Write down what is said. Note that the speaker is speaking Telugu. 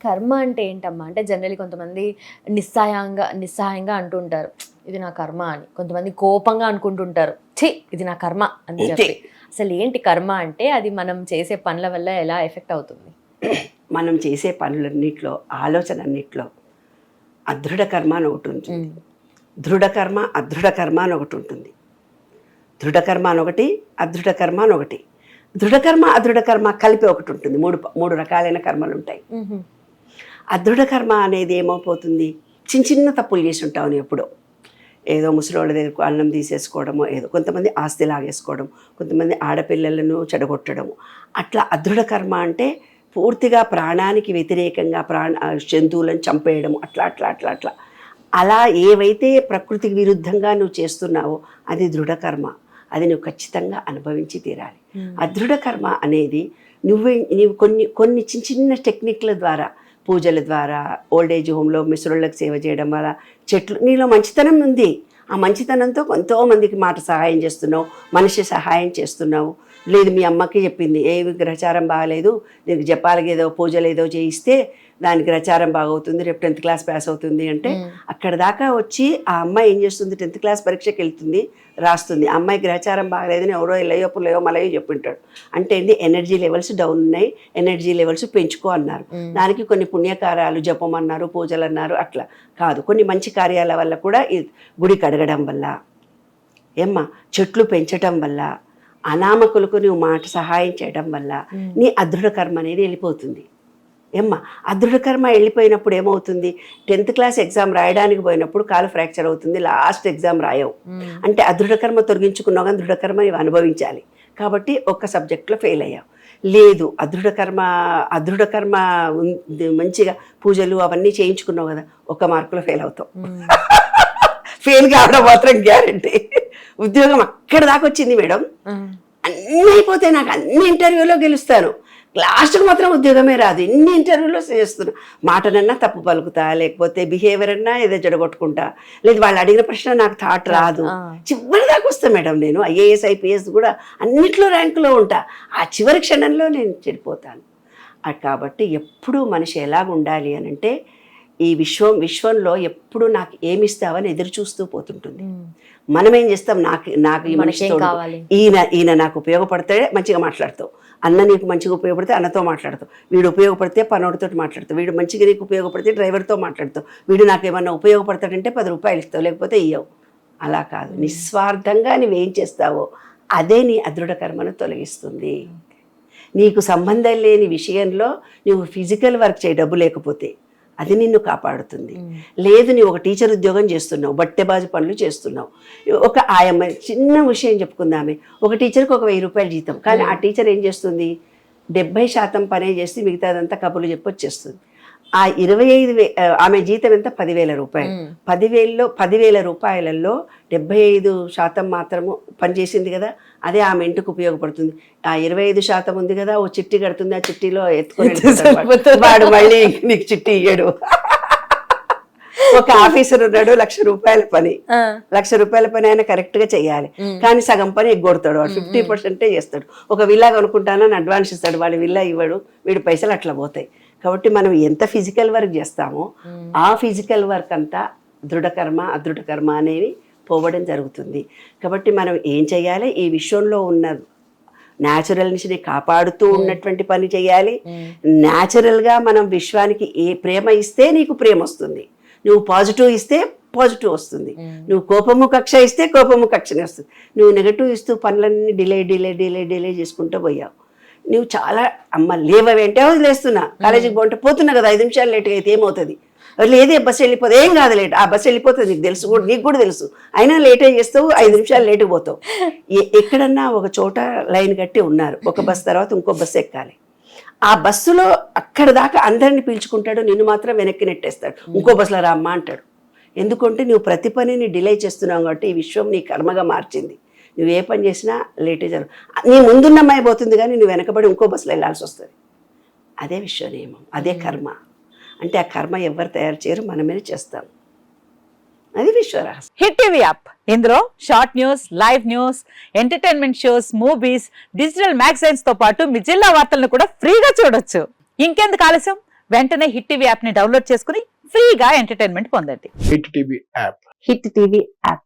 కర్మ అంటే ఏంటమ్మా? అంటే జనరల్లీ కొంతమంది నిస్సహాయంగా నిస్సహాయంగా అంటుంటారు. ఇది నా కర్మ అని. కొంతమంది కోపంగా అనుకుంటుంటారు. ఛీ! ఇది నా కర్మ అని. చెప్పి. అసలు ఏంటి కర్మ అంటే అది మనం చేసే పనుల వల్ల ఎలా ఎఫెక్ట్ అవుతుంది? మనం చేసే పనులన్నిట్లో ఆలోచన అన్నిట్లో అదృఢ కర్మ అని ఒకటి ఉంటుంది. దృఢ కర్మ అదృఢ కర్మ అని ఒకటి ఉంటుంది. దృఢ కర్మ అని ఒకటి అదృఢ కర్మ అని ఒకటి. దృఢ కర్మ అదృఢ కర్మ కలిపి ఒకటి ఉంటుంది. మూడు మూడు రకాలైన కర్మలు ఉంటాయి. అదృఢ కర్మ అనేది ఏమైపోతుంది చిన్న చిన్న తప్పులు చేసి ఉంటావు నువ్వు ఎప్పుడో. ఏదో ముసలోళ్ళ దగ్గరకు అన్నం తీసేసుకోవడమో ఏదో కొంతమంది ఆస్తి లాగేసుకోవడం కొంతమంది ఆడపిల్లలను చెడగొట్టడము. అట్లా అదృఢ కర్మ అంటే పూర్తిగా ప్రాణానికి వ్యతిరేకంగా ప్రాణ జంతువులను చంపేయడం అట్లా అట్లా అట్లా అట్లా. అలా ఏవైతే ప్రకృతికి విరుద్ధంగా నువ్వు చేస్తున్నావో అది దృఢ కర్మ. అది నువ్వు ఖచ్చితంగా అనుభవించి తీరాలి. అదృఢ కర్మ అనేది నువ్వే నీవు కొన్ని కొన్ని చిన్న చిన్న టెక్నిక్ల ద్వారా పూజల ద్వారా ఓల్డ్ ఏజ్ హోమ్లో మిశ్రులకు సేవ చేయడం వల్ల చెట్లు నీలో మంచితనం ఉంది. ఆ మంచితనంతో ఎంతోమందికి మాట సహాయం చేస్తున్నావు మనిషి సహాయం చేస్తున్నావు. లేదు మీ అమ్మకి చెప్పింది ఏ గ్రహచారం బాగాలేదు నీకు జపాలకి ఏదో పూజలు ఏదో చేయిస్తే దానికి గ్రహచారం బాగవుతుంది రేపు టెన్త్ క్లాస్ పాస్ అవుతుంది అంటే అక్కడ దాకా వచ్చి ఆ అమ్మాయి ఏం చేస్తుంది? టెన్త్ క్లాస్ పరీక్షకి వెళ్తుంది రాస్తుంది. అమ్మాయి గ్రహచారం బాగలేదని ఎవరో ఇల్లయో పుల్లయో మలయో చెప్పింటాడు. అంటే ఏంటి ఎనర్జీ లెవెల్స్ డౌన్ ఉన్నాయి ఎనర్జీ లెవెల్స్ పెంచుకో అన్నారు. దానికి కొన్ని పుణ్యకార్యాలు జపం అన్నారు పూజలు అన్నారు అట్లా. కాదు కొన్ని మంచి కార్యాల వల్ల కూడా గుడి కడగడం వల్ల ఏమ్మా? చెట్లు పెంచటం వల్ల అనామకులకు నువ్వు మాట సహాయం చేయడం వల్ల నీ అదృఢ కర్మ అనేది వెళ్ళిపోతుంది. ఏమ్మా అదృఢ కర్మ వెళ్ళిపోయినప్పుడు ఏమవుతుంది? టెన్త్ క్లాస్ ఎగ్జామ్ రాయడానికి పోయినప్పుడు కాలు ఫ్రాక్చర్ అవుతుంది లాస్ట్ ఎగ్జామ్ రాయవు. అంటే అదృఢ కర్మ తొలగించుకున్నావు కానీ దృఢ కర్మ నీవు అనుభవించాలి. కాబట్టి ఒక్క సబ్జెక్ట్లో ఫెయిల్ అయ్యావు. లేదు అదృఢ కర్మ అదృఢ కర్మ ఉంది, మంచిగా పూజలు అవన్నీ చేయించుకున్నావు కదా ఒక్క మార్కులో ఫెయిల్ అవుతావు. ఫెయిల్ కావడం మాత్రం గ్యారంటీ. ఉద్యోగం అక్కడ దాకా వచ్చింది మేడం. అన్నీ అయిపోతాయి నాకు అన్ని ఇంటర్వ్యూలో గెలుస్తాను. లాస్ట్కి మాత్రం ఉద్యోగమే రాదు. ఇన్ని ఇంటర్వ్యూలో చేస్తున్నా. మాటనన్నా తప్పు పలుకుతా లేకపోతే బిహేవియర్ అన్నా ఏదో జడగొట్టుకుంటా. లేదు వాళ్ళు అడిగిన ప్రశ్న నాకు థాట్ రాదు. చివరి దాకా వస్తా మేడం నేను. ఐఏఎస్ ఐపీఎస్ కూడా అన్నిట్లో ర్యాంకులో ఉంటా. ఆ చివరి క్షణంలో నేను చెడిపోతాను. కాబట్టి ఎప్పుడూ మనిషి ఎలాగ ఉండాలి అని అంటే ఈ విశ్వం విశ్వంలో ఎప్పుడు నాకు ఏమి ఇస్తావని ఎదురు చూస్తూ పోతుంటుంది. మనం ఏం చేస్తాం? నాకు నాకు ఈ మనిషి? ఈయన ఈయన నాకు ఉపయోగపడితే మంచిగా మాట్లాడతావు. అన్న నీకు మంచిగా ఉపయోగపడితే అన్నతో మాట్లాడతావు. వీడు ఉపయోగపడితే పనోడితో మాట్లాడతావు. వీడు మంచిగా నీకు ఉపయోగపడితే డ్రైవర్తో మాట్లాడతావు. వీడు నాకు ఏమన్నా ఉపయోగపడతాడంటే పది రూపాయలు ఇస్తావు లేకపోతే ఇయ్యవు. అలా కాదు. నిస్వార్థంగా నువ్వేం చేస్తావో అదే నీ అదృఢ కర్మను తొలగిస్తుంది. నీకు సంబంధం లేని విషయంలో నువ్వు ఫిజికల్ వర్క్ చేయి డబ్బు లేకపోతే. అది నిన్ను కాపాడుతుంది. లేదు నీవు ఒక టీచర్ ఉద్యోగం చేస్తున్నావు బట్టెబాజు పనులు చేస్తున్నావు. ఒక ఆయమ్మ చిన్న విషయం చెప్పుకుందామే. ఒక టీచర్కి ఒక వెయ్యి రూపాయలు జీతం. కానీ ఆ టీచర్ ఏం చేస్తుంది? డెబ్బై శాతం పనే చేసి మిగతాదంతా కబుర్లు చెప్పి వచ్చేస్తుంది ఆ ఇరవై ఐదు ఆమె జీతం ఎంత? పదివేల రూపాయలు. పదివేలలో పదివేల రూపాయలలో డెబ్బై ఐదు శాతం మాత్రము పనిచేసింది కదా అదే ఆమె ఇంటికి ఉపయోగపడుతుంది. ఆ ఇరవై ఐదు శాతం ఉంది కదా ఓ చిట్టి కడుతుంది ఆ చిట్టిలో ఎత్తుకొని. వాడు. మళ్ళీ నీకు చిట్టి ఇయ్యడు. ఒక ఆఫీసర్ ఉన్నాడు లక్ష రూపాయల పని. లక్ష రూపాయల పని ఆయన కరెక్ట్గా చేయాలి కానీ సగం పని ఎగ్గొడతాడు వాడు. ఫిఫ్టీ పర్సెంటే చేస్తాడు. ఒక విల్లా కొనుక్కుంటానని అడ్వాన్స్ ఇస్తాడు. వాడు విల్లా ఇవ్వడు. వీడి పైసలు అట్లా పోతాయి. కాబట్టి మనం ఎంత ఫిజికల్ వర్క్ చేస్తామో ఆ ఫిజికల్ వర్క్ అంతా దృఢకర్మ అదృఢకర్మ అనేవి పోవడం జరుగుతుంది. కాబట్టి మనం ఏం చేయాలి? ఈ విశ్వంలో ఉన్న న్యాచురల్ని కాపాడుతూ ఉన్నటువంటి పని చేయాలి. న్యాచురల్గా మనం విశ్వానికి ఏ ప్రేమ ఇస్తే నీకు ప్రేమ వస్తుంది. నువ్వు పాజిటివ్ ఇస్తే పాజిటివ్ వస్తుంది. నువ్వు కోపము కక్ష ఇస్తే కోపము కక్షనే వస్తుంది. నువ్వు నెగటివ్ ఇస్తూ పనులన్నీ డిలే డిలే డిలే డిలే చేసుకుంటూ పోయావు. నువ్వు చాలా అమ్మ లేవంటే వదిలేస్తున్నా కాలేజీకి పోంటే పోతున్నా కదా ఐదు నిమిషాలు లేట్గా అయితే ఏమవుతుంది? లేదే బస్సు వెళ్ళిపోతే ఏం కాదు లేట్. ఆ బస్సు వెళ్ళిపోతుంది నీకు తెలుసు కూడా నీకు కూడా తెలుసు. అయినా లేటే చేస్తావు? ఐదు నిమిషాలు లేటుగా పోతావు. ఎక్కడన్నా ఒక చోట లైన్ కట్టి ఉన్నారు. ఒక బస్ తర్వాత ఇంకో బస్సు ఎక్కాలి. ఆ బస్సులో అక్కడ దాకా అందరిని పీల్చుకుంటాడు నిన్ను మాత్రం వెనక్కి నెట్టేస్తాడు. ఇంకో బస్సులో రామ్మా అంటాడు. ఎందుకంటే నువ్వు ప్రతి పనిని డిలే చేస్తున్నావు కాబట్టి ఈ విశ్వం నీ కర్మగా మార్చింది. నువ్వు ఏ పని చేసినా లేటే జరుగు. నీ ముందున్న అమ్మాయి పోతుంది కానీ నువ్వు వెనకబడి ఇంకో బస్సులో వెళ్ళాల్సి వస్తుంది. అదే విశ్వ నియమం అదే కర్మ. అంటే ఆ కర్మ ఎవరు తయారు చేయరు మనమే చేస్తాం. అది విశ్వరహస్యం హిట్ టీవీ యాప్. ఇందులో short news live news entertainment shows movies digital మ్యాగజైన్స్తో పాటు మీ జిల్లా వార్తలను కూడా ఫ్రీగా చూడొచ్చు. ఇంకెందుకు ఆలస్యం? వెంటనే హిట్ టీవీ యాప్ని డౌన్లోడ్ చేసుకుని ఫ్రీగా ఎంటర్టైన్మెంట్ పొందండి. Hit TV app. Hit TV app.